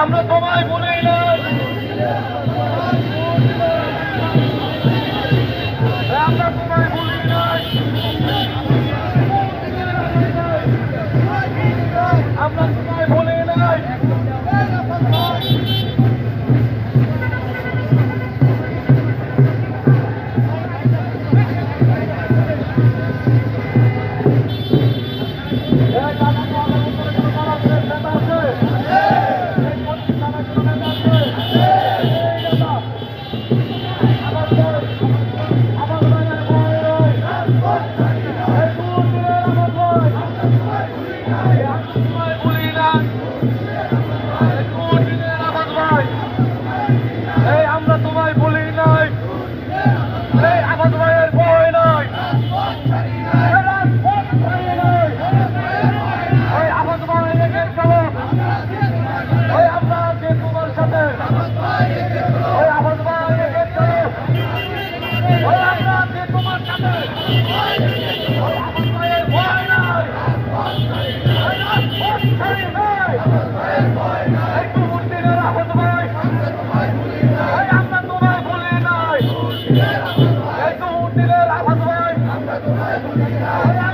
আমরা তোমায় বলেই আমার আমরা তোমায় বলি নাই। এই তোমায় নাই